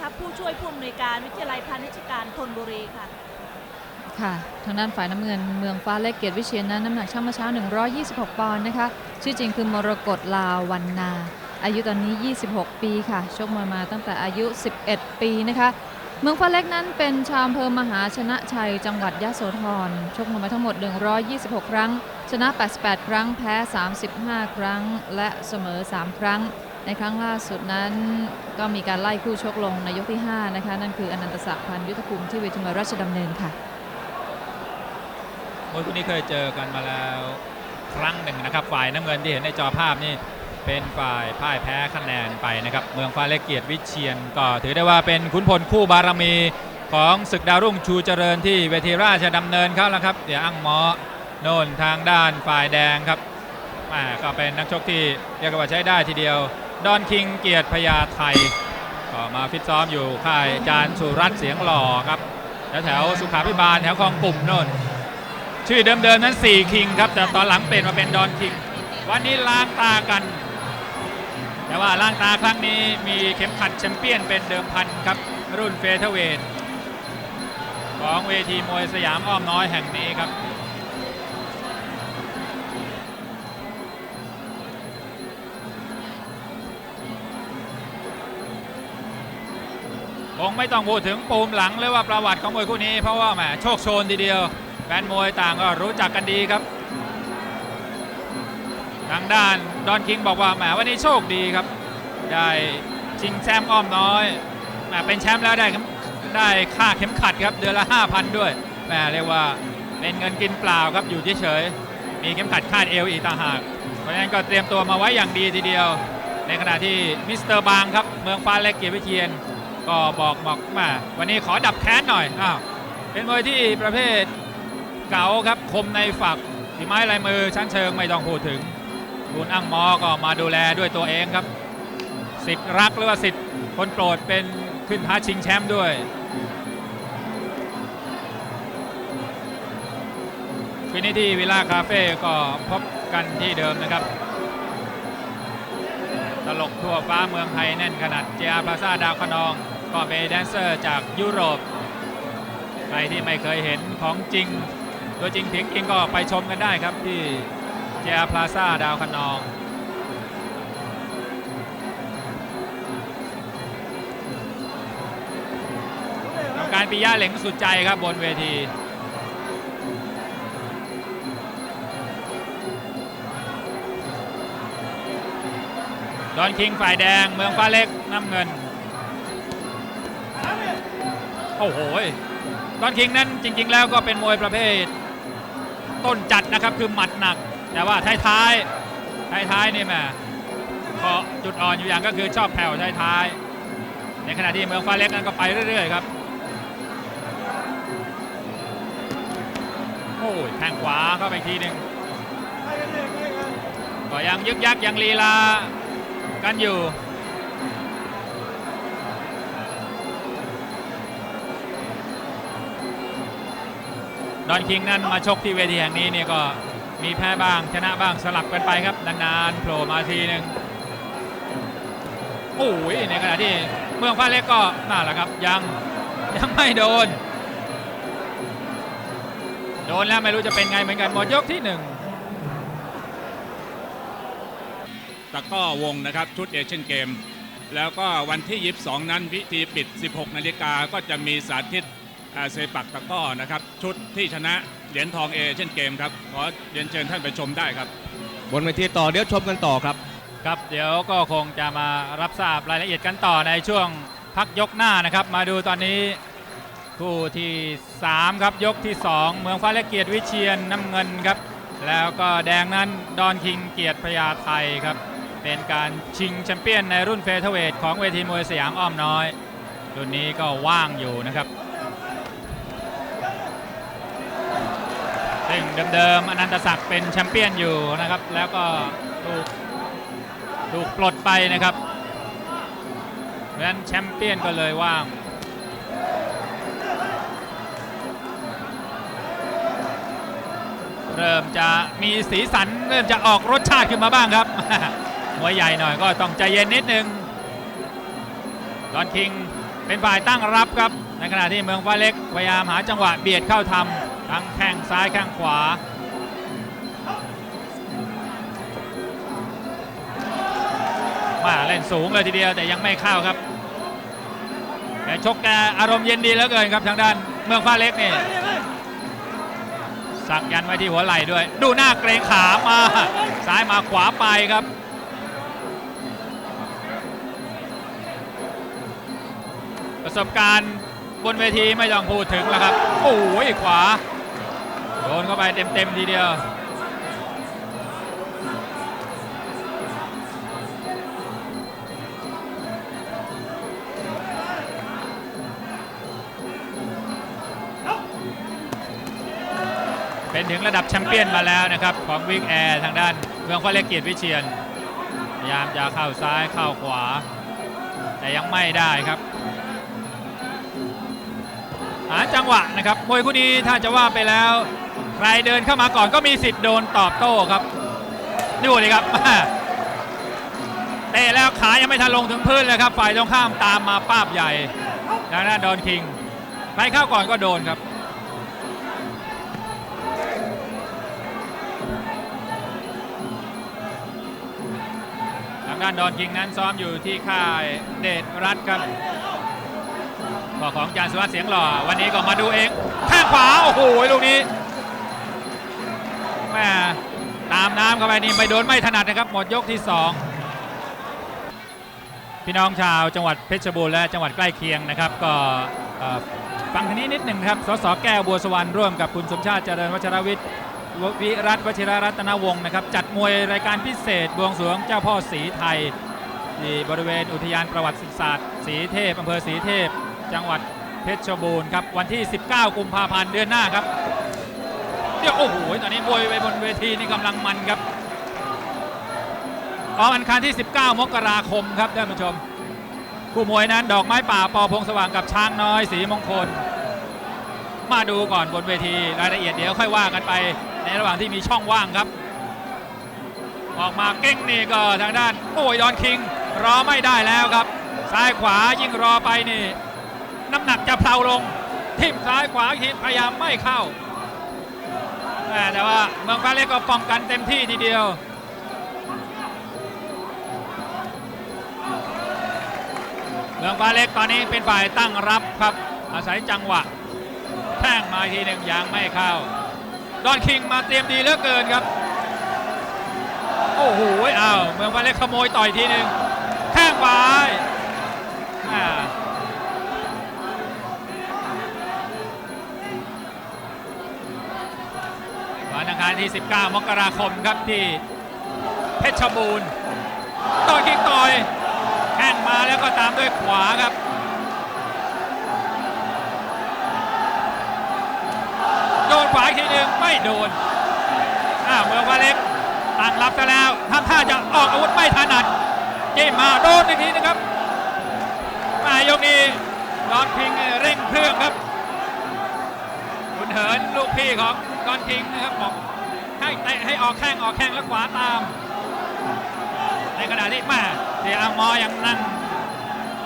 ครับผู้ช่วยผู้อำนวยการวิทยาลัยพาณิชยการธนบุรีค่ะ ค่ะทางด้านฝ่ายน้ำเงินเมืองฟ้าเล็กเกียรติวิเชียนนั้นน้ำหนักช่างเมื่อเช้า 126 ปอนด์นะคะ ชื่อจริงคือมรกตลาววันนา อายุตอนนี้ 26 ปีค่ะ ชกมวยมาตั้งแต่อายุ 11 ปีนะคะ เมืองฟ้าเล็กนั้นเป็นชาวอำเภอมหาชนะชัย จังหวัดยะโสธร ชกมวยมาทั้งหมด 126 ครั้ง ชนะ 88 ครั้ง แพ้ 35 ครั้ง และเสมอ 3 ครั้ง ในครั้งล่าสุดนั้นก็มีการไล่คู่ชกลงในยกที่ 5 นะคะ นั่นคืออนันตศักดิ์พันยุทธภูมิที่เวทีมวยราชดำเนินค่ะมวยคู่นี้เคยเจอกันมาแล้วครั้งหนึ่งนะครับ ฝ่ายน้ำเงินที่เห็นในจอภาพนี่เป็นฝ่ายพ่ายแพ้คะแนนไปนะครับ เมืองฟ้าเล็กเกียรติวิเชียนก็ถือได้ว่าเป็นขุนพลคู่บารมีของศึกดาวรุ่งชูเจริญที่เวทีราชดำเนินเขาแล้วครับ เดี๋ยวอั้งหมอโน่นทางด้านฝ่ายแดงครับแหมก็เป็นนักชกที่เรียกว่าใช้ได้ทีเดียว ดอนคิงเกียรติพญาไทยก็มาฟิตซ้อมอยู่ค่ายจารย์สุรัตน์เสียงหล่อครับแถวๆสุขาพิบาลแถวคลองกลุ่มโน่นชื่อเดิมๆนั้น 4 คิงครับ แต่ตอนหลังเปลี่ยนมาเป็นดอนคิง วันนี้ล้างตากัน แต่ว่าล้างตาครั้งนี้มีเข็มขัดแชมเปี้ยนเป็นเดิมพันครับ รุ่นเฟเธอร์เวทของเวทีมวยสยามอ้อมน้อยแห่งนี้ครับ งไม่ต้องพูดถึงปูมหลังเลยว่าประวัติของมวยคู่นี้เพราะว่าแหมโชคโชนทีเดียวแฟนมวยต่างก็รู้จักกันดีครับทางด้านดอนคิงบอกว่าแหมวันนี้โชคดีครับ ได้ชิงแชมป์อ้อมน้อยแหมเป็นแชมป์แล้วได้ได้ค่าเข็มขัดครับเดือนละ 5,000 ด้วยแหมเรียกว่าเป็นเงินกินเปล่าครับอยู่เฉยๆมีเข็มขัดคาดเอวอีกต่างหากเพราะฉะนั้นก็เตรียมตัวมาไว้อย่างดีทีเดียว ในขณะที่มิสเตอร์บางครับเมืองฟ้าเล็กเกียรติวิเชียน ก็บอกบอกมาวันนี้ขอดับแค้นหน่อยอ้าวเป็นมวยที่ประเภทเก๋าครับคมในฝักฝีไม้ลายมือชั้นเชิงไม่ต้องพูดถึงคุณอั้งมอก็มาดูแลด้วยตัวเองครับสิทธิ์รักหรือว่าสิทธิ์คนโปรดเป็นขึ้นท้าชิงแชมป์ด้วยฟินิตี้วิลล่าคาเฟ่ก็พบกันที่เดิมนะครับ ตลกทั่วฟ้าเมืองไทยแน่นขนาดเจียพลาซาดาวคนอง ก็เป็นแดนเซอร์จากยุโรป ใครที่ไม่เคยเห็นของจริง ตัวจริงเสียงจริงก็ไปชมกันได้ครับที่เจียพลาซาดาวคะนองกรรมการปิยะเหล็งสุดใจครับบนเวทีดอนคิงฝ่ายแดงเมืองฟ้าเล็กน้ำเงิน โอ้โหดอนคิงนั้นจริง ๆ แล้วก็เป็นมวยประเภท ต้นจัดนะครับคือหมัดหนัก แต่ว่าท้ายๆท้ายๆนี่แม่พอจุดอ่อนอยู่อย่างก็คือชอบแผ่วท้ายๆในขณะที่เมืองฟ้าเล็กนั้นก็ไปเรื่อย ๆ ครับโอ้ยแทงขวาเข้าไปทีหนึ่งก็ยังยึกยักยังลีลากันอยู่ อนคิงนั้นมาชกที่เวทีแห่งนี้เนี่ยก็มีแพ้บ้างชนะบ้างสลับกันไปครับนานๆโผล่มาทีหนึ่งโอ้ยในขณะที่เมืองฟ้าเล็กก็น่าแหละครับยังยังไม่โดน โดนแล้วไม่รู้จะเป็นไงเหมือนกันหมดยกที่หนึ่งตะก้อวงนะครับชุดเอเชียนเกม แล้วก็วันที่ 22 นั้นพิธีปิด 16 นาฬิกาก็จะมีสาธิต เซปักตะกร้อนะครับ ชุดที่ชนะเหรียญทองเอเชียนเกมครับ ขอเรียนเชิญท่านไปชมได้ครับ บนเวทีต่อเดี๋ยวชมกันต่อครับ ครับเดี๋ยวก็คงจะมารับทราบรายละเอียดกันต่อในช่วงพักยกหน้านะครับ มาดูตอนนี้คู่ที่ 3 ครับยกที่ 2 เมืองฟ้าและเกียรติวิเชียนน้ำเงินครับ แล้วก็แดงนั้นดอนคิงเกียรติพญาไทยครับ เป็นการชิงแชมเปี้ยนในรุ่นเฟเธอร์เวทของเวทีมวยสยามอ้อมน้อย รุ่นนี้ก็ว่างอยู่นะครับ ซึ่งเดิมๆอนันตศักดิ์เป็นแชมเปี้ยนอยู่นะครับ แล้วก็ถูกถูกปลดไปนะครับเพราะฉะนั้นแชมเปี้ยนก็เลยว่างเริ่มจะมีสีสันเริ่มจะออกรสชาติขึ้นมาบ้างครับมวยใหญ่หน่อยก็ต้องใจเย็นนิดนึงดอนคิงเป็นฝ่ายตั้งรับครับ ในขณะที่เมืองฟ้าเล็กพยายามหาจังหวะเบียดเข้าทำ ทั้งแข้งซ้ายแข้งขวา มาเล่นสูงเลยทีเดียวแต่ยังไม่เข้าครับแกชกแกอารมณ์เย็นดีเหลือเกินครับทางด้านเมืองฟ้าเล็กนี่สักยันไว้ที่หัวไหล่ด้วย ดูหน้าเกรงขามาซ้ายมาขวาไปครับประสบการณ์บนเวทีไม่ต้องพูดถึงแล้วครับ โอ้ยขวา โดนเข้าไปเต็มๆทีเดียวเป็นถึงระดับแชมเปี้ยนมาแล้วนะครับ ของวิกแอร์ทางด้านเมืองฟ้าเล็กเกียรติวิเชียนพยายามจะเข้าซ้ายเข้าขวา แต่ยังไม่ได้ครับ หาจังหวะนะครับมวยคู่นี้ถ้าจะว่าไปแล้ว ใครเดินเข้ามาก่อนก็มีสิทธิ์โดนตอบโต้ครับดูเลยครับเตะแล้วขายังไม่ทันลงถึงพื้นเลยครับ ฝ่ายตรงข้ามตามมาป้าบใหญ่ทางด้านดอนคิงใครเข้าก่อนก็โดนครับทางด้านดอนคิงนั้นซ้อมอยู่ที่ค่ายเดชรัฐครับก็ของจานสุวัสดิ์เสียงหล่อวันนี้ก็มาดูเองข้างขวาโอ้โหลูกนี้ แม่ตามน้ำเข้าไปนี่ไม่โดนไม่ถนัดนะครับ หมดยกที่ 2 พี่น้องชาวจังหวัดเพชรบูรณ์และจังหวัดใกล้เคียงนะครับ ก็ฟังทีนี้นิดหนึ่งครับ สสแก้วบัวสวรรณร่วมกับคุณสมชาติเจริญวัชรวิทย์วิรัตวชิรรัตนวงศ์นะครับ จัดมวยรายการพิเศษบวงสรวงเจ้าพ่อสีไทยที่บริเวณอุทยานประวัติศาสตร์สีเทพอำเภอสีเทพ จังหวัดเพชรบูรณ์ครับ วันที่ 19 กุมภาพันธ์เดือนหน้าครับ เดี๋ยวโอ้โหตอนนี้มวยไปบนเวทีนี่กำลังมันครับออกอันคารที่ 19 มกราคมครับท่านผู้ชมคู่มวยนั้นดอกไม้ป่าปอพงสว่างกับช้างน้อยสีมงคล มาดูก่อนบนเวทีรายละเอียดเดี๋ยวค่อยว่ากันไปในระหว่างที่มีช่องว่างครับ ออกมาเก้งนี่ก็ทางด้านโอ้ยดอนคิง รอไม่ได้แล้วครับ ซ้ายขวายิ่งรอไปนี่ น้ำหนักจะเพลาลงทิ่มซ้ายขวาอีกทีพยายามไม่เข้า แหม่แต่ว่าเมืองฟ้าเล็กก็ป้องกันเต็มที่ทีเดียว เมืองฟ้าเล็กตอนนี้เป็นฝ่ายตั้งรับครับอาศัยจังหวะแท่งมาทีหนึ่งยังไม่เข้า ดอนคิงมาเตรียมดีเหลือเกินครับ โอ้โหอ้าวเมืองฟ้าเล็กขโมยต่อยทีหนึ่งแท่งขวาอ่า อังคารที่ 19 มกราคมครับที่เพชรบูรณ์ต่อยคิงต่อยแข้งมาแล้วก็ตามด้วยขวาครับ โดนขวาอีกทีหนึ่งไม่โดนอ้าวเมืองฟ้าเล็กตั้งรับซะแล้วทำท่าจะออกอาวุธไม่ถนัดเกมมาโดนอีกทีนะครับมายกนี้ดอนคิงเร่งเครื่องครับคุณเหินลูกพี่ของดอนคิงนะครับบอก ให้เตะให้ออกแข้งออกแข้งแล้วขวาตาม ในขณะที่แม่เดียอังมอยังนั่ง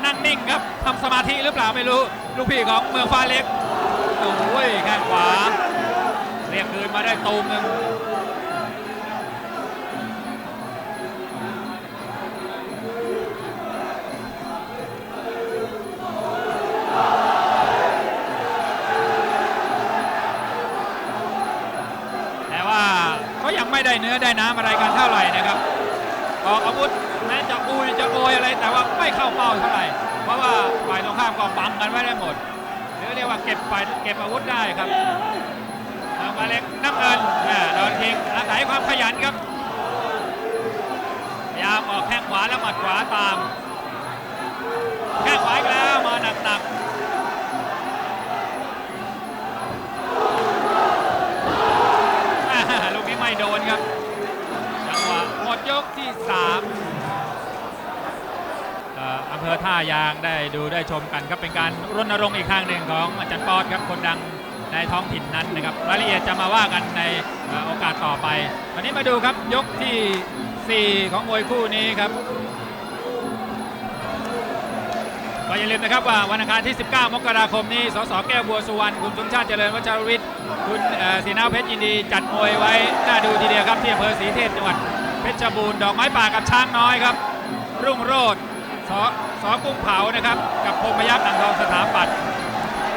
นั่งนิ่งครับทำสมาธิหรือเปล่าไม่รู้ ลูกพี่ของเมืองฟ้าเล็กโอ้ยแข้งขวา เรียกคืนมาได้ตูมหนึ่ง อได้น้ำอะไรกันเท่าไหร่นะครับออกอาวุธแม้จะอูจะโอยอะไรแต่ว่าไม่เข้าเป้าเท่าไหร่ เพราะว่าฝ่ายตรงข้ามก็บังกันไว้ได้หมดหรือเรียกว่าเก็บฝ่ายเก็บอาวุธได้ครับทางมาเล็กน้ำเงินแม่โดนทิ้งอาศัยความขยันครับพยายามออกแข้งขวาแล้วหมัดขวาตามายางได้ดูได้ชมกันครับเป็นการรณรงค์อีกครั้งหนึ่งของอาจารย์ปอดครับคนดังในท้องถิ่นนั้นนะครับรายละเอียดจะมาว่ากันในโอกาสต่อไป วันนี้มาดูครับยกที่ 4 ของมวยคู่นี้ครับก็อย่าลืมนะครับว่าวันอังคารที่ 19 มกราคมนี้ สสแก้วบัวสุวรรณ คุณสมชาติเจริญวัชรวิทย์ คุณศรีนาเพชรยินดี จัดมวยไว้ น่าดูทีเดียวครับที่อำเภอศรีเทพจังหวัดเพชรบูรณ์ ดอกไม้ป่ากับช้างน้อยครับ รุ่งโรจน์ สสกุ้งเผานะครับ กับพงพยัคฆ์อ่างทองสถาปัตย์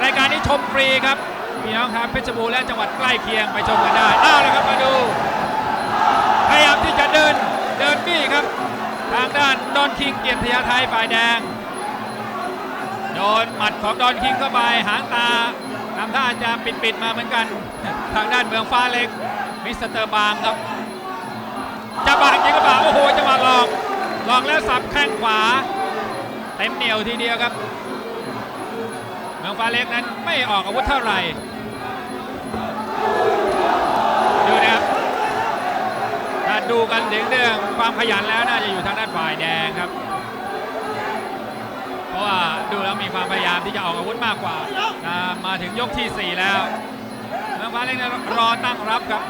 รายการนี้ชมฟรีครับพี่น้องครับเพชรบูรณ์และจังหวัดใกล้เคียงไปชมกันได้อ้าวแล้วครับมาดู พยายามที่จะเดินเดินบี้ครับ ทางด้านดอนคิงเกียรติยาไทยฝ่ายแดงโดนหมัดของดอนคิงเข้าไปหางตาทำท่าจะปิดปิดๆมาเหมือนกัน ทางด้านเมืองฟ้าเล็กมิสเตอร์บางครับจะบางจริงก็บาโอ้โหจะมาหลอกหลอกแล้วสับแข้งขวา เต็มเหนียวทีเดียวครับ เมืองฟ้าเล็กนั้นไม่ออกอาวุธเท่าไหร่ดูนะครับถ้าดูกันถึงเรื่องความขยันแล้วน่าจะอยู่ทางด้านฝ่ายแดงครับ เพราะว่าดูแล้วมีความพยายามที่จะออกอาวุธมากกว่า มาถึงยกทีสี่4 แล้วเมืองฟ้าเล็กนี่ยรอตั้งรับครับ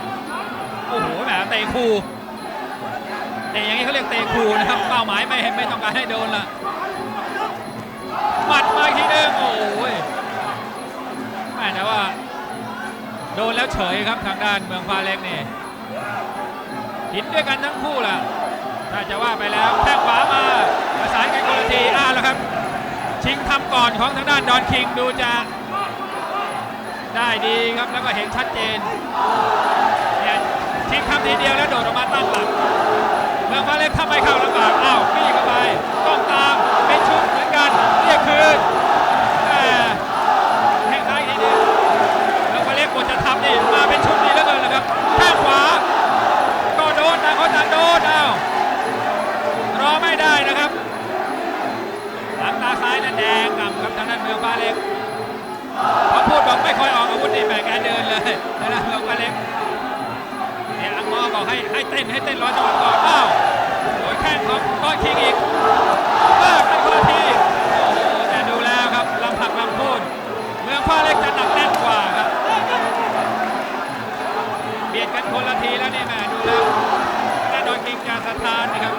โอ้โหแหมเตะคูเตะอย่างนี้เขาเรียกเตะคูนะครับ เป้าหมายไม่ไม่ต้องการให้โดนละ ม่แต่ว่า โดนแล้วเฉยครับทางด้านเมืองฟ้าเล็กนี่หินด้วยกันทั้งคู่ล่ะถ้าจะว่าไปแล้วแข้งขวามาประสานกันคนละทีอ้าวแล้วครับ ชิงทำก่อนของทางด้านดอนคิงดูจะได้ดีครับแล้วก็เห็นชัดเจนเนี่ยชิงทำทีเดียวแล้วโดดออกมาตั้งหลักเมืองฟ้าเล็กทำไม่เข้าลำบากอ้าวปี้เข้าไปต้องตามเป็นชุดเหมือนกันเรียกคืน บอกไม่ค่อยออกอาวุธนี่แหมแกเดินเลยทางด้านเมืองฟ้าเล็กเนี่ยอังมอบอกให้ให้เต้นให้เต้นร้อจังหวะก่อนอ้าวโดยแข้งของก้อนคิงอีกเลิกกันคนละทีโอ้โหแต่ดูแล้วครับลำผักลำพูนเมืองฟ้าเล็กจะหนักแน่นกว่าครับเบียดกันคนละทีแล้วนี่แม่ดูแล้วแน่นอนกิงจาสถานนะครับ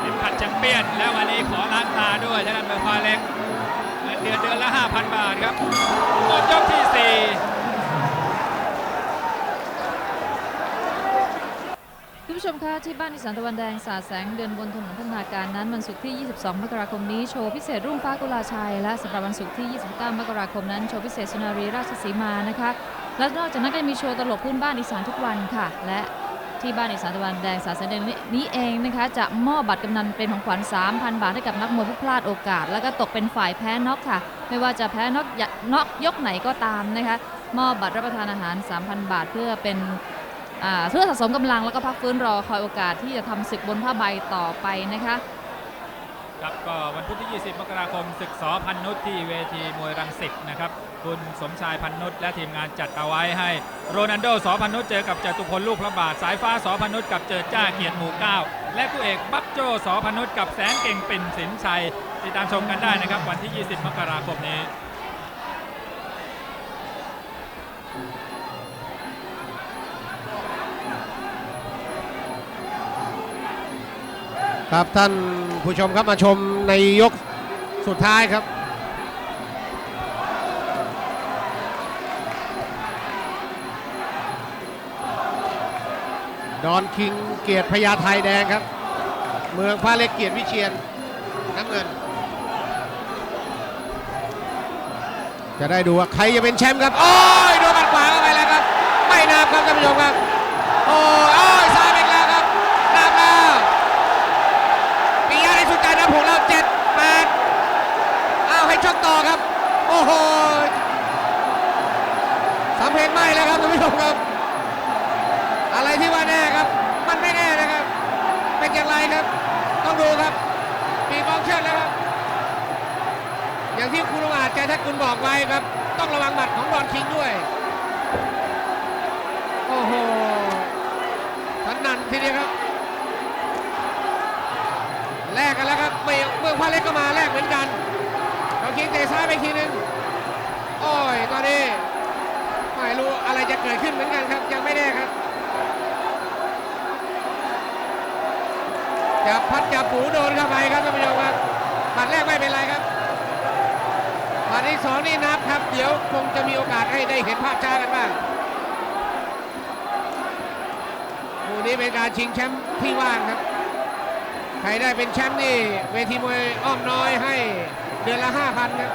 เป็นขัดแชมเปี้ยนแล้ววันนี้ขอล้างตาด้วยท่านเมืองฟ้าเล็ก ดือนเดือนละ 5,000 บาทครับหมดยกที่คุณผู้ชมคะที่บ้านอีสานตะวันแดงสาแสงเดือนบนถนนพัฒนาการนั้นวันศุกร์ที่ 22 มกราคมนี้โชว์พิเศษรุ่งฟ้ากุลาชัย และสำหรับวันศุกร์ที่ 29 มกราคมนั้นโชว์พิเศษสุนารีราชสีมานะคะและนอกจากนั้นก็ยังมีโชว์ตลกพื้นบ้านอีสานทุกวันค่ะ และ ที่บ้านอีสานตะวันแดงสาดแสงเดนนี้เองนะคะจะมอบบัตรกำนันเป็นของขวัญ 3,000 บาทให้กับนักมวยผู้พลาดโอกาส แล้วก็ตกเป็นฝ่ายแพ้น็อกค่ะ ไม่ว่าจะแพ้น็อกยน็อกยกไหนก็ตามนะคะมอบบัตรรับประทานอาหาร 3,000 บาท เพื่อเป็นเพื่อสะสมกำลังแล้วก็พักฟื้นรอคอยโอกาสที่จะทำศึกบนผ้าใบต่อไปนะคะ ครับก็วันพุธที่ 20 มกราคมศึกสอพันนุชที่เวทีมวยรังสิตนะครับ คุณสมชายพันนุชและทีมงานจัดเอาไว้ให้ โรนัลโดสอพันนุชเจอกับจตุพลลูกพระบาท สายฟ้าสอพันนุชกับเจิดจ้าเกียรติหมู่เก้าและคู่เอกบักโจสอพันนุชกับแสนเก่งปิ่นสินชัย ติดตามชมกันได้นะครับ วันที่ 20 มกราคมนี้ครับท่าน ผู้ชมครับมาชมในยกสุดท้ายครับ ดอนคิงเกียรติพญาไทยแดงครับ เมืองฟ้าเล็กเกียรติวิเชียนน้ำเงิน จะได้ดูว่าใครจะเป็นแชมป์ครับ โอ้ยโดนบัดขวาเข้าไปแล้วครับ ไม่นับครับท่านผู้ชมครับ อย่างไรครับ ต้องดูครับปีกองเชือกแล้วครับ อย่างที่คุณลุงอาจใจทักคุณบอกไว้ครับ ต้องระวังหมัดของดอนคิงด้วย โอ้โหทันนันทีเดียวครับ แลกกันแล้วครับเมืองเมืองพาเล็กก็มาแลกเหมือนกันเราคิงเตะซ้ายไปอีกทีหนึงโอ้ยตอนนี้ไม่รู้อะไรจะเกิดขึ้นเหมือนกันครับยังไม่แน่ครับ จับพัดจับปูโดนเข้าไปครับท่านผู้ชมครับหมัดแรกไม่เป็นไรครับหมัดที่สองนี่นับครับ เดี๋ยวคงจะมีโอกาสให้ได้เห็นภาพช้ากันบ้างคู่นี้เป็นการชิงแชมป์ที่ว่างครับ ใครได้เป็นแชมป์นี่ เวทีมวยอ้อมน้อยให้เดือนละ5,000ครับ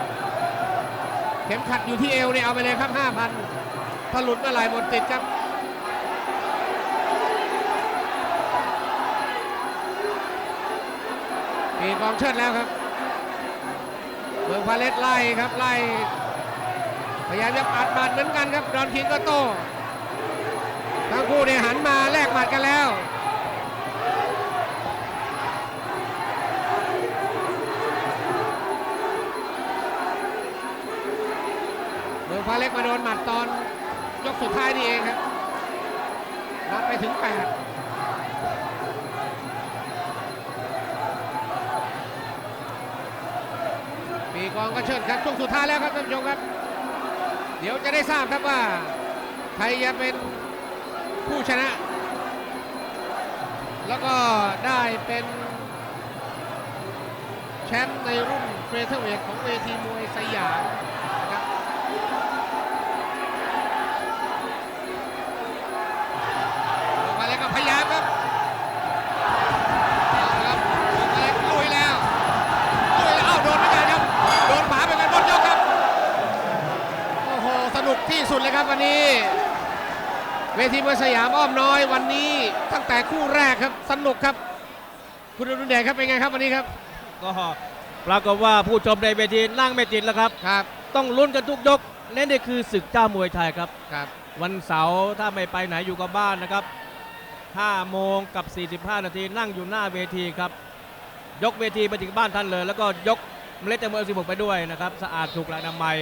เข็มขัดอยู่ที่เอวเนี่ยเอาไปเลยครับ5,000ถ้าหลุดเมื่อไหร่หมดติดครับ มีกองเชิดแล้วครับเมืองพาเลตไล่ครับไล่พยายามจะปัดหมัดเหมือนกันครับดอนคิงก็โต้ทั้งคู่เนี่ยหันมาแลกหมัดกันแล้วเมืองฟ้าเล็กมาโดนหมัดตอนยกสุดท้ายนี่เองครับนับไปถึง8ปี กองก็เชิญครับช่วงสุดท้ายแล้วครับท่านผู้ชมครับ เดี๋ยวจะได้ทราบครับว่าใครจะเป็นผู้ชนะ แล้วก็ได้เป็นแชมป์ในรุ่นเฟเธอร์เวทของเวทีมวยสยาม สุดเลยครับวันนี้ เวทีมวยสยามอ้อมน้อยวันนี้ตั้งแต่คู่แรกครับสนุกครับ คุณอรุณเดชครับเป็นไงครับวันนี้ครับก็ปรากฏว่าผู้ชมในเวทีนั่งไม่ติดแล้วครับครับ ต้องลุ้นกันทุกยกเล่นนี่คือศึกเจ้ามวยไทยครับครับ วันเสาร์ถ้าไม่ไปไหนอยู่กับบ้านนะครับ5โมงกับ 45 นาทีนั่งอยู่หน้าเวทีครับ ยกเวทีไปถึงบ้านท่านเลย แล้วก็ยกเมล็ดแตงโม16 ไปด้วยนะครับ สะอาดถูกหลักอนามัย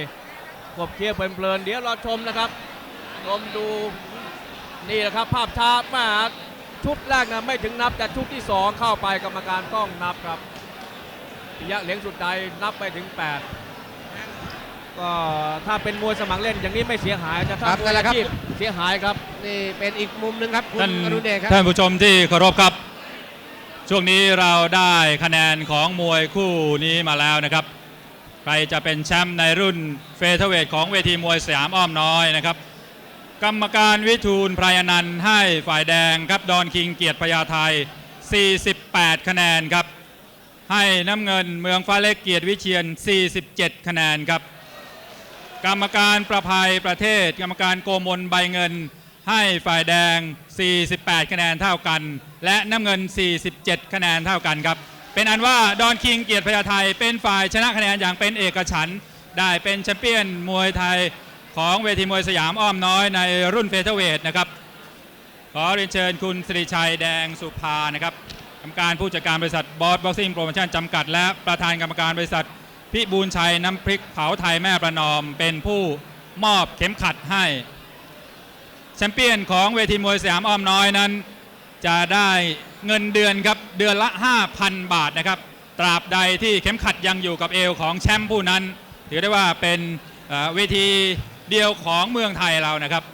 กบเคี้ยวเพลินๆเดี๋ยวรอชมนะครับชมดูนี่แหละครับภาพช้ามาชุดแรกนะไม่ถึงนับแต่ชุดที่ 2 เข้าไปกรรมการต้องนับครับปิยะเหลียงสุดใจนับไปถึง 8 ก็ถ้าเป็นมวยสมัครเล่นอย่างนี้ไม่เสียหายแต่ถ้าครับมนั่วยนแหละครับอาชีพเสียหายครับนี่เป็นอีกมุมหนึ่งครับคุณท่านอรุณเดชครับท่านผู้ชมที่เคารพครับ ช่วงนี้เราได้คะแนนของมวยคู่นี้มาแล้วนะครับ ใครจะเป็นแชมป์ในรุ่นเฟเธอร์เวทของเวทีมวยสยามอ้อมน้อยนะครับ กรรมการวิทูลพรอนันท์ให้ฝ่ายแดงครับดอนคิงเกียรติพญาไทย 48 คะแนนครับ ให้น้ำเงินเมืองฟ้าเล็กเกียรติวิเชียน 47 คะแนนครับ กรรมการประภัยประเทศ กรรมการโกมลใบเงิน ให้ฝ่ายแดง 48 คะแนนเท่ากัน และน้ำเงิน 47 คะแนนเท่ากันครับ เป็นอันว่าดอนคิงเกียรติพญาไทยเป็นฝ่ายชนะคะแนนอย่างเป็นเอกฉันท์ได้เป็นแชมเปี้ยนมวยไทยของเวทีมวยสยามอ้อมน้อยในรุ่นเฟเธอร์เวทนะครับ ขอเรียนเชิญคุณสิริชัยแดงสุภานะครับกรรมการผู้จัดการบริษัทบอสบ็อกซิ่งโปรโมชั่นจำกัด และประธานกรรมการบริษัทพิบูลชัยน้ำพริกเผาไทยแม่ประนอม เป็นผู้มอบเข็มขัดให้แชมเปี้ยนของเวทีมวยสยามอ้อมน้อยนั้น จะได้เงินเดือนครับเดือนละ 5,000 บาทนะครับ ตราบใดที่เข็มขัดยังอยู่กับเอวของแชมป์ผู้นั้น ถือได้ว่าเป็นเวทีเดียวของเมืองไทยเรานะครับ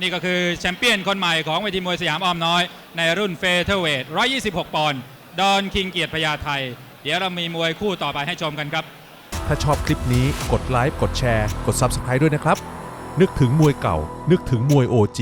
นี่ก็คือแชมเปี้ยนคนใหม่ของเวทีมวยสยามอ้อมน้อย ในรุ่นเฟเธอร์เวท126 ปอนด์ดอนคิงเกียรติพญาไทย เดี๋ยวเรามีมวยคู่ต่อไปให้ชมกันครับ ถ้าชอบคลิปนี้กดไลค์กดแชร์ กด Subscribe ด้วยนะครับ นึกถึงมวยเก่า นึกถึงมวย OG